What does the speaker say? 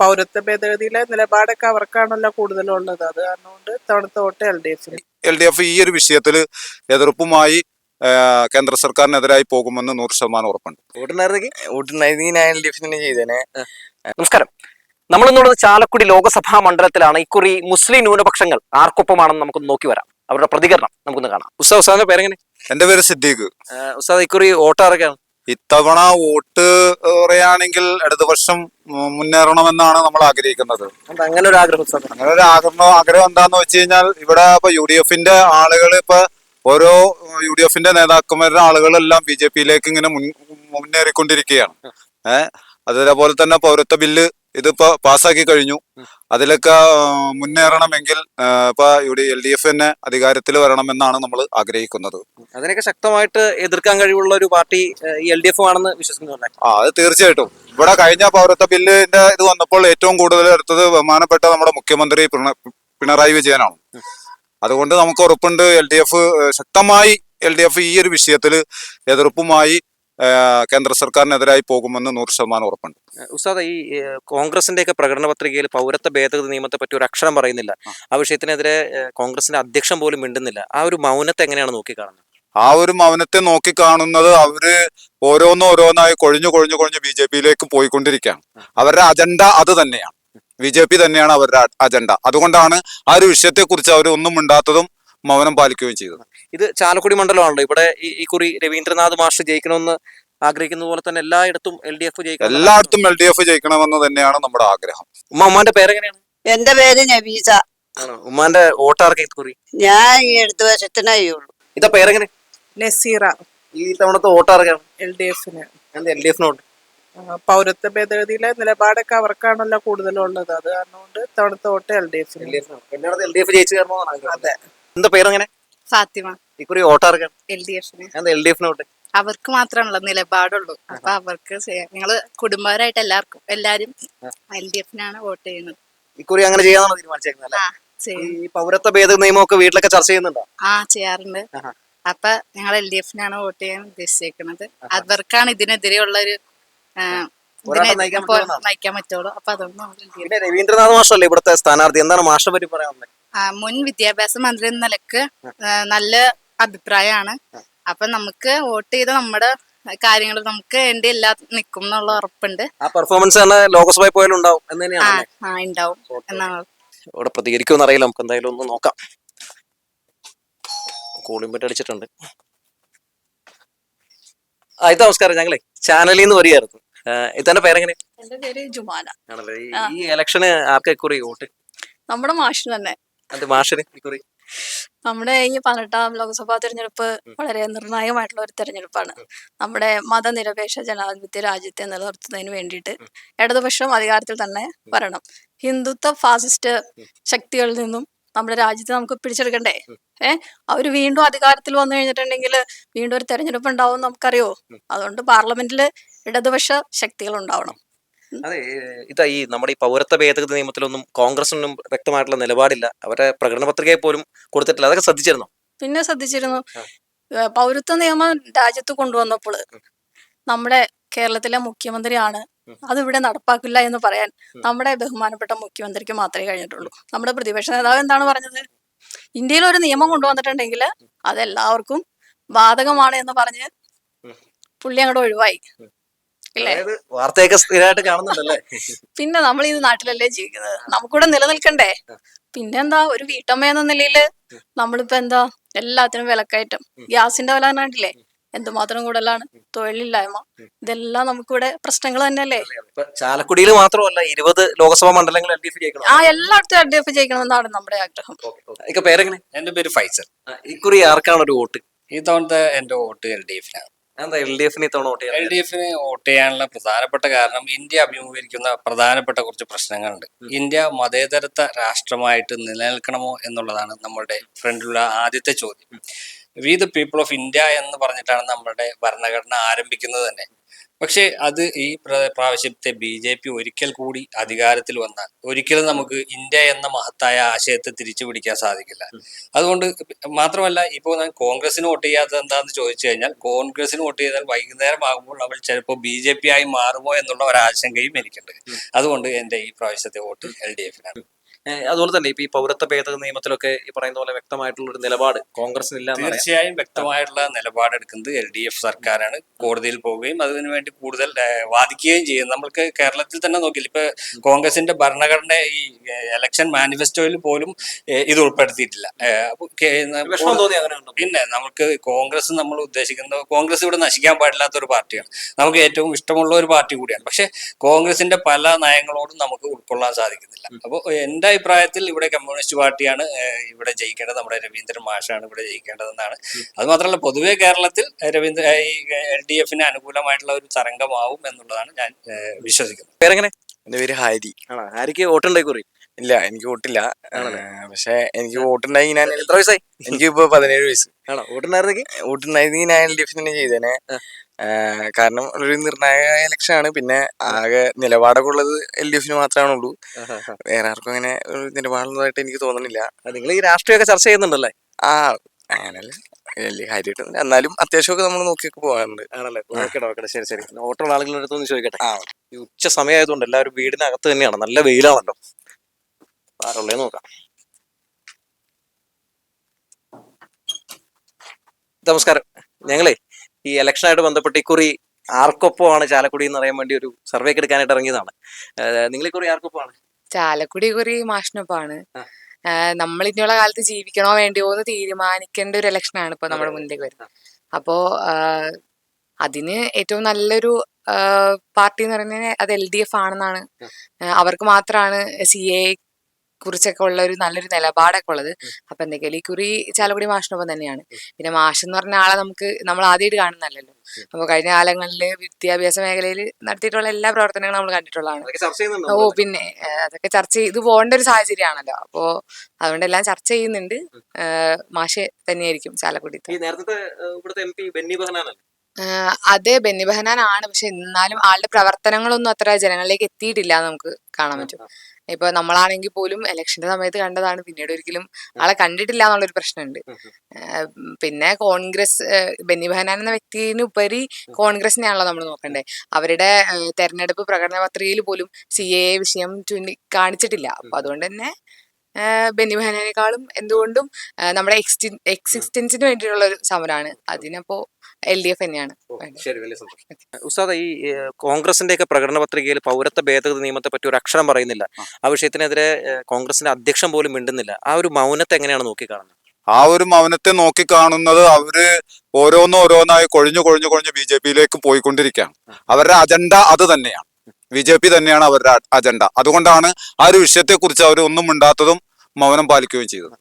പൗരത്വ ഭേദഗതിയിലെ നിലപാടൊക്കെ അവർക്കാണല്ലോ കൂടുതലുള്ളത്. അത് കാരണമുണ്ട് തവണത്തെ വോട്ട് എൽ ഡി എഫിന് എൽ ഡി എഫ് ഈ ഒരു വിഷയത്തിൽ എതിർപ്പുമായി കേന്ദ്ര സർക്കാരിനെതിരായി പോകുമെന്ന് നൂറ് ശതമാനം ഉറപ്പുണ്ട്. നമസ്കാരം. നമ്മളിന്നുള്ളത് ചാലക്കുടി ലോകസഭാ മണ്ഡലത്തിലാണ് ഇക്കുറി മുസ്ലിം ന്യൂനപക്ഷങ്ങൾ ആർക്കൊപ്പമാണെന്ന് നമുക്ക് നോക്കി വരാം. അവരുടെ പ്രതികരണം നമുക്കൊന്ന് കാണാം. ഉസ്താദ് ഉസ്താദിന്റെ പേരെങ്ങനെ? എന്റെ പേര് സിദ്ദീഖ്. ഉസ്താദ് ഇക്കുറി വോട്ട് ആരൊക്കെയാണ് ഇത്തവണ വോട്ട് പറയുകയാണെങ്കിൽ ഇടതുപക്ഷം മുന്നേറണമെന്നാണ് നമ്മൾ ആഗ്രഹിക്കുന്നത്. അങ്ങനെ ഒരു ആഗ്രഹം അങ്ങനെ ഒരു ആഗ്രഹം ആഗ്രഹം എന്താന്ന് വെച്ച് കഴിഞ്ഞാൽ ഇവിടെ ഇപ്പൊ യു ഡി എഫിന്റെ ആളുകൾ ഇപ്പൊ ഓരോ യു ഡി എഫിന്റെ നേതാക്കന്മാരുടെ ആളുകളെല്ലാം ബി ജെ പിയിലേക്ക് ഇങ്ങനെ മുന്നേറിക്കൊണ്ടിരിക്കുകയാണ്. ഏഹ് അതേപോലെ തന്നെ പൗരത്വ ബില്ല് ഇതിപ്പോ പാസ്സാക്കി കഴിഞ്ഞു. അതിലൊക്കെ മുന്നേറണമെങ്കിൽ ഇപ്പൊ ഇവിടെ എൽ ഡി എഫ് തന്നെ അധികാരത്തിൽ വരണമെന്നാണ് നമ്മൾ ആഗ്രഹിക്കുന്നത്. അതിനൊക്കെ ശക്തമായിട്ട് എതിർക്കാൻ കഴിവുള്ള ഒരു പാർട്ടി എൽ ഡി എഫ് ആണെന്ന് വിശ്വസിക്കുന്നുണ്ട് ആ അത് തീർച്ചയായിട്ടും. ഇവിടെ കഴിഞ്ഞ പൗരത്വ ബില്ലിന്റെ ഇത് വന്നപ്പോൾ ഏറ്റവും കൂടുതൽ എടുത്തത് ബഹുമാനപ്പെട്ട നമ്മുടെ മുഖ്യമന്ത്രി പിണറായി വിജയനാണ്. അതുകൊണ്ട് നമുക്ക് ഉറപ്പുണ്ട് എൽ ഡി എഫ് ശക്തമായി എൽ ഡി എഫ് ഈ ഒരു വിഷയത്തിൽ എതിർപ്പുമായി കേന്ദ്ര സർക്കാരിനെതിരായി പോകുമെന്ന് നൂറ് ശതമാനം ഉറപ്പുണ്ട്. ഉസ്താദ് ഈ കോൺഗ്രസിന്റെ ഒക്കെ പ്രകടന പത്രികയിൽ പൗരത്വ ഭേദഗതി നിയമത്തെ പറ്റി ഒരു അക്ഷരം പറയുന്നില്ല. ആ. വിഷയത്തിനെതിരെ കോൺഗ്രസിന്റെ അധ്യക്ഷൻ പോലും മിണ്ടുന്നില്ല. ആ ഒരു മൗനത്തെ എങ്ങനെയാണ് നോക്കിക്കാണുന്നത്? ആ ഒരു മൗനത്തെ നോക്കി കാണുന്നത് അവർ ഓരോന്നും ഓരോന്നായി കൊഴിഞ്ഞു കൊഴിഞ്ഞു കൊഴിഞ്ഞു ബി ജെ പിയിലേക്ക് പോയിക്കൊണ്ടിരിക്കുകയാണ്. അവരുടെ അജണ്ട അത് തന്നെയാണ്. ബി ജെ പി തന്നെയാണ് അവരുടെ അജണ്ട. അതുകൊണ്ടാണ് ആ ഒരു വിഷയത്തെക്കുറിച്ച് അവർ ഒന്നും മിണ്ടാത്തതും മൗനം പാലിക്കുകയും ചെയ്തത് ഇത് ചാലക്കുടി മണ്ഡലമാണല്ലോ. ഇവിടെ ഈ കുറി രവീന്ദ്രനാഥ് മാഷ് ജയിക്കണമെന്ന് ആഗ്രഹിക്കുന്ന പോലെ തന്നെ എല്ലായിടത്തും എൽ ഡി എഫ് ജയിക്കണം. എല്ലായിടത്തും എൽ ഡി എഫ് ജയിക്കണമെന്ന് തന്നെയാണ് നമ്മുടെ ആഗ്രഹം. ഉമ്മ ഉമ്മാന്റെ പേരെങ്ങനെയാണ്? എന്റെ പേര് നബീസ. ആണോ? ഉമ്മാന്റെ വോട്ടാർക്ക് കുറി? ഞാൻ ഈ അടുത്ത വർഷത്തിനായുള്ളൂ ഇതാ പേരെങ്ങനെ? നസീറ. ഈ തവണത്തെ വോട്ടാർക്കാണ് എൽ ഡി എഫിന്. എൽ ഡി എഫിനോട്ട്? പൗരത്വ ഭേദഗതിയിലെ നിലപാടൊക്കെ അവർക്കാണല്ലോ കൂടുതലുള്ളത്. അത് കാരണം കൊണ്ട് തവണത്തെ വോട്ട് എൽ ഡി എഫിന്. എല്ലായിടത്തും എൽ ഡി എഫ് ജയിച്ചു അതെ. എന്താ പേരെങ്ങനെ? ഫാത്തിമ. ഇക്കുറി വോട്ടാർക്കാണ് എൽ ഡി എഫിന്. എന്താ എൽ ഡി എഫിനോട്ട് അവർക്ക് മാത്രമാണല്ലോ നിലപാടുള്ളൂ. അപ്പൊ അവർക്ക്. ഞങ്ങൾ കുടുംബപരമായിട്ട് എല്ലാവർക്കും എല്ലാരും എൽ ഡി എഫിനാണ് വോട്ട് ചെയ്യുന്നത്. ഇക്കുറി അങ്ങനെ ചെയ്യാന്നാണ് തീരുമാനിച്ചേക്കുന്നത് ഈ പൗരത്വ ഭേദ നിയമമൊക്കെ വീട്ടിലൊക്കെ ചർച്ച ചെയ്യുന്നുണ്ടോ? ആ ചെയ്യാറുണ്ട്. അപ്പൊ ഞങ്ങൾ എൽ ഡി എഫിനാണ് വോട്ട് ചെയ്യാൻ ഉദ്ദേശിച്ചേക്കുന്നത് അവർക്കാണ് ഇതിനെതിരെയുള്ള ഒരു നയിക്കാൻ പറ്റുള്ളൂ. അപ്പൊ അതൊന്നും രവീന്ദ്രനാഥ് മാഷല്ലേ ഇവിടുത്തെ സ്ഥാനാർത്ഥി? എന്താണ് മാഷിനെ പറ്റി പറയാനുള്ളത്? മുൻ വിദ്യാഭ്യാസ മന്ത്രി എന്ന നിലയ്ക്ക് നല്ല അഭിപ്രായമാണ്. അപ്പൊ നമുക്ക് വോട്ട് ചെയ്ത് നമ്മുടെ കാര്യങ്ങൾ നമുക്ക് വേണ്ടി എല്ലാ നിൽക്കും എന്നുള്ള ഉറപ്പുണ്ട്. ആ പെർഫോമൻസ് തന്നെ ലോകസഭയിൽ പോയാലും ഉണ്ടാവും എന്ന് ആ തന്നെയാണ് ആ ഉണ്ടാവും എന്നാണ്. ഇവിടെ പ്രതികരിക്കുമെന്ന് അറിയില്ല നമുക്ക് എന്തായാലും ഒന്ന് നോക്കാം. കൂളിംഗ് ബെറ്റ് അടിച്ചിട്ടുണ്ട്. ആ ഇത് നമസ്കാരം ഞങ്ങളെ ചാനലിൽ നിന്ന് വരികയായിരുന്നു. ഇതന്റെ പേരെങ്ങനെ? എന്റെ പേര് ജുമാന ആണല്ലേ ഈ- ഈ ഇലക്ഷന് ആർക്കെ കുറി വോട്ട്? നമ്മുടെ മാഷിന് തന്നെ. മാഷിന് നമ്മുടെ ഈ പതിനെട്ടാം ലോക്സഭാ തെരഞ്ഞെടുപ്പ് വളരെ നിർണായകമായിട്ടുള്ള ഒരു തെരഞ്ഞെടുപ്പാണ്. നമ്മുടെ മതനിരപേക്ഷ ജനാധിപത്യ രാജ്യത്തെ നിലനിർത്തുന്നതിന് വേണ്ടിയിട്ട് ഇടതുപക്ഷം അധികാരത്തിൽ തന്നെ വരണം. ഹിന്ദുത്വ ഫാസിസ്റ്റ് ശക്തികളിൽ നിന്നും നമ്മുടെ രാജ്യത്തെ നമുക്ക് പിടിച്ചെടുക്കണ്ടേ? ഏ? അവർ വീണ്ടും അധികാരത്തിൽ വന്നു കഴിഞ്ഞിട്ടുണ്ടെങ്കിൽ വീണ്ടും ഒരു തെരഞ്ഞെടുപ്പ് ഉണ്ടാവും നമുക്കറിയോ? അതുകൊണ്ട് പാർലമെന്റിൽ ഇടതുപക്ഷ ശക്തികൾ ഉണ്ടാവണം. അതെ ഇതാ ഈ നമ്മുടെ ഈ പൗരത്വ ഭേദഗതി നിയമത്തിലൊന്നും കോൺഗ്രസിനൊന്നും വ്യക്തമായിട്ടുള്ള നിലപാടില്ല. അവരെ പ്രകടന പത്രികയെ പോലും കൊടുത്തിട്ടില്ല. അതൊക്കെ ശ്രദ്ധിച്ചിരുന്നു? പിന്നെ ശ്രദ്ധിച്ചിരുന്നു. പൗരത്വ നിയമം രാജ്യത്ത് കൊണ്ടുവന്നപ്പോൾ നമ്മുടെ കേരളത്തിലെ മുഖ്യമന്ത്രിയാണ് അതിവിടെ അത് ഇവിടെ നടപ്പാക്കില്ല എന്ന് പറയാൻ നമ്മുടെ ബഹുമാനപ്പെട്ട മുഖ്യമന്ത്രിക്ക് മാത്രമേ കഴിഞ്ഞിട്ടുള്ളൂ. നമ്മുടെ പ്രതിപക്ഷ നേതാവ് എന്താണ് പറഞ്ഞത്? ഇന്ത്യയിൽ ഒരു നിയമം കൊണ്ടുവന്നിട്ടുണ്ടെങ്കിൽ അതെല്ലാവർക്കും ബാധകമാണ് എന്ന് പറഞ്ഞ് പുള്ളി അങ്ങോട്ട് ഒഴിവായി. അതായത് വാർത്തയൊക്കെ സ്ഥിരമായിട്ട് കാണുന്നുണ്ടല്ലേ? പിന്നെ നമ്മൾ ഈ നാട്ടിലല്ലേ ജീവിക്കുന്നത്? നമുക്കിവിടെ നിലനിൽക്കണ്ടേ? പിന്നെന്താ ഒരു വീട്ടമ്മ എന്ന നിലയിൽ നമ്മളിപ്പോ എന്താ എല്ലാത്തിനും വിലക്കയറ്റം. ഗ്യാസിന്റെ വില കണ്ടില്ലേ എന്തുമാത്രം കൂടുതലാണ്? തൊഴിലില്ലായ്മ. ഇതെല്ലാം നമുക്കിവിടെ പ്രശ്നങ്ങൾ തന്നെയല്ലേ? ചാലക്കുടിയിൽ മാത്രമല്ല ഇരുപത് ലോക്സഭാ മണ്ഡലങ്ങൾ എൽ ഡി എഫ് ജയിക്കണം? ആ എല്ലായിടത്തും എൽ ഡി എഫ് ജയിക്കണമെന്നാണ് നമ്മുടെ ആഗ്രഹം. പേരെങ്ങനെ? എന്റെ പേര് ഫൈസൽ. ഇക്കുറി ആർക്കാണ് ഒരു വോട്ട്? ഈ തവണത്തെ എന്റെ വോട്ട് എൽ ഡി എഫിനാണ്. എന്താ എൽ ഡി എഫിന് ഇത്തവണ വോട്ട് എൽ ചെയ്യാൻ ഡി എഫിന് വോട്ട് ചെയ്യാനുള്ള പ്രധാനപ്പെട്ട കാരണം ഇന്ത്യ അഭിമുഖീകരിക്കുന്ന പ്രധാനപ്പെട്ട കുറച്ച് പ്രശ്നങ്ങളുണ്ട്. ഇന്ത്യ മതേതരത്വ രാഷ്ട്രമായിട്ട് നിലനിൽക്കണമോ എന്നുള്ളതാണ് നമ്മുടെ ഫ്രണ്ടിലുള്ള ആദ്യത്തെ ചോദ്യം. We the people of India എന്ന് പറഞ്ഞിട്ടാണ് നമ്മുടെ ഭരണഘടന ആരംഭിക്കുന്നത് തന്നെ. പക്ഷേ അത് ഈ പ്ര- പ്രാവശ്യത്തെ ബി ജെ പി ഒരിക്കൽ കൂടി അധികാരത്തിൽ വന്നാൽ ഒരിക്കലും നമുക്ക് ഇന്ത്യ എന്ന മഹത്തായ ആശയത്തെ തിരിച്ചു പിടിക്കാൻ സാധിക്കില്ല. അതുകൊണ്ട് മാത്രമല്ല ഇപ്പോൾ ഞാൻ കോൺഗ്രസിന് വോട്ട് ചെയ്യാത്തത് എന്താണെന്ന് ചോദിച്ചു കഴിഞ്ഞാൽ കോൺഗ്രസിന് വോട്ട് ചെയ്താൽ വൈകുന്നേരം ആകുമ്പോൾ അവൾ ചിലപ്പോൾ ബി ജെ പി ആയി മാറുമോ എന്നുള്ള ഒരു ആശങ്കയും എനിക്കുണ്ട് അതുകൊണ്ട് എന്റെ ഈ പ്രാവശ്യത്തെ വോട്ട് എൽ ഡി എഫിനാണ് അതുപോലെ തന്നെ ഇപ്പൊ ഈ പൗരത്വ ഭേദഗതി നിയമത്തിലൊക്കെ ഈ പറയുന്ന പോലെ വ്യക്തമായിട്ടുള്ള ഒരു നിലപാട് കോൺഗ്രസിന് ഇല്ല തീർച്ചയായും വ്യക്തമായിട്ടുള്ള നിലപാടെടുക്കുന്നത് എൽ ഡി എഫ് സർക്കാരാണ്. കോടതിയിൽ പോവുകയും അതിനു വേണ്ടി കൂടുതൽ വാദിക്കുകയും ചെയ്യും. നമ്മൾക്ക് കേരളത്തിൽ തന്നെ നോക്കില്ല. ഇപ്പൊ കോൺഗ്രസിന്റെ ഭരണഘടന ഈ എലക്ഷൻ മാനിഫെസ്റ്റോയിൽ പോലും ഇത് ഉൾപ്പെടുത്തിയിട്ടില്ല? പിന്നെ നമുക്ക് കോൺഗ്രസ് നമ്മൾ ഉദ്ദേശിക്കുന്നത് കോൺഗ്രസ് ഇവിടെ നശിക്കാൻ പാടില്ലാത്ത ഒരു പാർട്ടിയാണ്. നമുക്ക് ഏറ്റവും ഇഷ്ടമുള്ള ഒരു പാർട്ടി കൂടിയാണ്. പക്ഷെ കോൺഗ്രസിന്റെ പല നയങ്ങളോടും നമുക്ക് ഉൾക്കൊള്ളാൻ സാധിക്കുന്നില്ല. അപ്പോൾ എന്റെ അഭിപ്രായത്തിൽ ഇവിടെ കമ്മ്യൂണിസ്റ്റ് പാർട്ടിയാണ് ഇവിടെ ജയിക്കേണ്ടത്. നമ്മുടെ രവീന്ദ്രൻ മാഷാണ് ഇവിടെ ജയിക്കേണ്ടതെന്നാണ്. അത് മാത്രമല്ല പൊതുവെ കേരളത്തിൽ രവീന്ദ്ര ഈ എൽ ഡി എഫിന് അനുകൂലമായിട്ടുള്ള ഒരു തരംഗമാവും എന്നുള്ളതാണ് ഞാൻ വിശ്വസിക്കുന്നത്. പേരെങ്ങനെ? എന്റെ പേര് ഹാരി. ആണോ? ഹാരിക്ക് വോട്ടുണ്ടായി കുറി? ഇല്ല എനിക്ക് വോട്ടില്ല. പക്ഷെ എനിക്ക് വോട്ടുണ്ടായി ഞാൻ എത്ര വയസ്സായി? എനിക്ക് ഇപ്പൊ പതിനേഴ് വയസ്സ്. ആണോ? വോട്ടുണ്ടായിരുന്നെങ്കിൽ? വോട്ടുണ്ടായിരുന്നെങ്കിൽ ഞാൻ എൽ ഡി എഫ് തന്നെ ചെയ്തേനെ. കാരണം ഒരു നിർണായക ഇലക്ഷൻ ആണ് പിന്നെ ആകെ നിലപാടൊക്കെ ഉള്ളത് എൽ ഡി എഫിന് മാത്രമാണ് ഉള്ളൂ വേറെ ആർക്കും അങ്ങനെ ഒരു നിലപാടുള്ളതായിട്ട് എനിക്ക് തോന്നുന്നില്ല. നിങ്ങൾ ഈ രാഷ്ട്രീയമൊക്കെ ചർച്ച ചെയ്യുന്നുണ്ടല്ലേ? ആ അങ്ങനല്ല. വലിയ കാര്യമായിട്ട് എന്നാലും അത്യാവശ്യമൊക്കെ നമ്മൾ നോക്കിയൊക്കെ പോകാറുണ്ട്. ആണല്ലേ? നോക്കട്ടെ ശരി ശരി. വോട്ടുള്ള ആളുകളുടെ അടുത്തൊന്ന് ചോദിക്കട്ടെ. ആ. ഈ ഉച്ച സമയമായതുകൊണ്ട് എല്ലാവരും വീടിനകത്ത് തന്നെയാണ്. നല്ല വെയിലാണല്ലോ. ആരുള്ളേ നോക്കാം. നമസ്കാരം. ഞങ്ങളെ ഈ ഇലക്ഷനായിട്ട് ബന്ധപ്പെട്ട് ഇക്കുറി ആർക്കൊപ്പമാണ് ചാലക്കുടി എന്ന് അറിയാൻ വേണ്ടി ഒരു സർവേ എടുക്കാനായിട്ട് ഇറങ്ങിയതാണ്. നിങ്ങൾ ഇക്കുറി ആർക്കൊപ്പമാണ്? ചാലക്കുടി കുറി മാഷിനൊപ്പമാണ്. നമ്മൾ ഇനിയുള്ള കാലത്ത് ജീവിക്കണോ വേണ്ടിയോ എന്ന് തീരുമാനിക്കേണ്ട ഒരു ഇലക്ഷൻ ആണ് ഇപ്പൊ നമ്മുടെ മുന്നിലേക്ക് വരുന്നത്. അപ്പോ അതിന് ഏറ്റവും നല്ലൊരു പാർട്ടി എന്ന് പറയുന്നത് അത് എൽ ഡി എഫ് ആണെന്നാണ്. അവർക്ക് മാത്രമാണ് സി എ കുറിച്ചൊക്കെ ഉള്ള ഒരു നല്ലൊരു നിലപാടൊക്കെ ഉള്ളത്. അപ്പൊ എന്തൊക്കെയാലും ഈ കുറി ചാലക്കുടി മാഷിനൊപ്പം തന്നെയാണ്. പിന്നെ മാഷ് എന്ന് പറഞ്ഞ ആളെ നമുക്ക് നമ്മൾ ആദ്യമായിട്ട് കാണുന്നല്ലോ അപ്പൊ കഴിഞ്ഞ കാലങ്ങളിൽ വിദ്യാഭ്യാസ മേഖലയിൽ നടത്തിയിട്ടുള്ള എല്ലാ പ്രവർത്തനങ്ങളും നമ്മൾ കണ്ടിട്ടുള്ളതാണ്. ഓ പിന്നെ അതൊക്കെ ചർച്ച ചെയ്ത് പോകേണ്ട ഒരു സാഹചര്യമാണല്ലോ. അപ്പോ അതുകൊണ്ട് എല്ലാം ചർച്ച ചെയ്യുന്നുണ്ട്. മാഷ് തന്നെയായിരിക്കും ചാലക്കുടി അതെ നേരത്തെ ഇവിടുത്തെ എം പി ബെന്നി അതെ ബെന്നി ബെഹനാനാണ്. പക്ഷെ എന്നാലും ആളുടെ പ്രവർത്തനങ്ങളൊന്നും അത്ര ജനങ്ങളിലേക്ക് എത്തിയിട്ടില്ല നമുക്ക് കാണാൻ പറ്റും. ഇപ്പൊ നമ്മളാണെങ്കിൽ പോലും ഇലക്ഷന്റെ സമയത്ത് കണ്ടതാണ്. പിന്നീട് ഒരിക്കലും ആളെ കണ്ടിട്ടില്ല എന്നുള്ളൊരു പ്രശ്നമുണ്ട്. പിന്നെ കോൺഗ്രസ് ബെന്നി ബെഹനാൻ എന്ന വ്യക്തിനുപരി കോൺഗ്രസിനെയാണല്ലോ നമ്മൾ നോക്കണ്ടേ. അവരുടെ തെരഞ്ഞെടുപ്പ് പ്രകടന പത്രികയിൽ പോലും സി എ വിഷയം ചൂണ്ടി കാണിച്ചിട്ടില്ല അപ്പൊ അതുകൊണ്ട് തന്നെ ഏഹ് ബെന്നി ബെഹനാനേക്കാളും എന്തുകൊണ്ടും നമ്മുടെ എക്സ്റ്റി എക്സിസ്റ്റൻസിന് വേണ്ടിയിട്ടുള്ള ഒരു സമരമാണ് അതിനപ്പോ എൽ ഡി എഫ് തന്നെയാണ് ഉസാദ് ശരി വലിയ സന്തോഷം. ഈ കോൺഗ്രസിന്റെ ഒക്കെ പ്രകടന പത്രികയിൽ പൗരത്വ ഭേദഗതി നിയമത്തെ പറ്റി ഒരു അക്ഷരം പറയുന്നില്ല. ആ. വിഷയത്തിനെതിരെ കോൺഗ്രസിന്റെ അധ്യക്ഷൻ പോലും മിണ്ടുന്നില്ല. ആ ഒരു മൗനത്തെ എങ്ങനെയാണ് നോക്കിക്കാണുന്നത്? ആ ഒരു മൗനത്തെ നോക്കി കാണുന്നത് അവർ ഓരോന്നോരോന്നായി കൊഴിഞ്ഞു കൊഴിഞ്ഞു കൊഴിഞ്ഞു ബി ജെ പിയിലേക്ക് പോയിക്കൊണ്ടിരിക്കുകയാണ്. അവരുടെ അജണ്ട അത് തന്നെയാണ്. ബി ജെ പി തന്നെയാണ് അവരുടെ അജണ്ട. അതുകൊണ്ടാണ് ആ ഒരു വിഷയത്തെക്കുറിച്ച് അവർ ഒന്നും മിണ്ടാത്തതും മൗനം പാലിക്കുകയും ചെയ്തത്.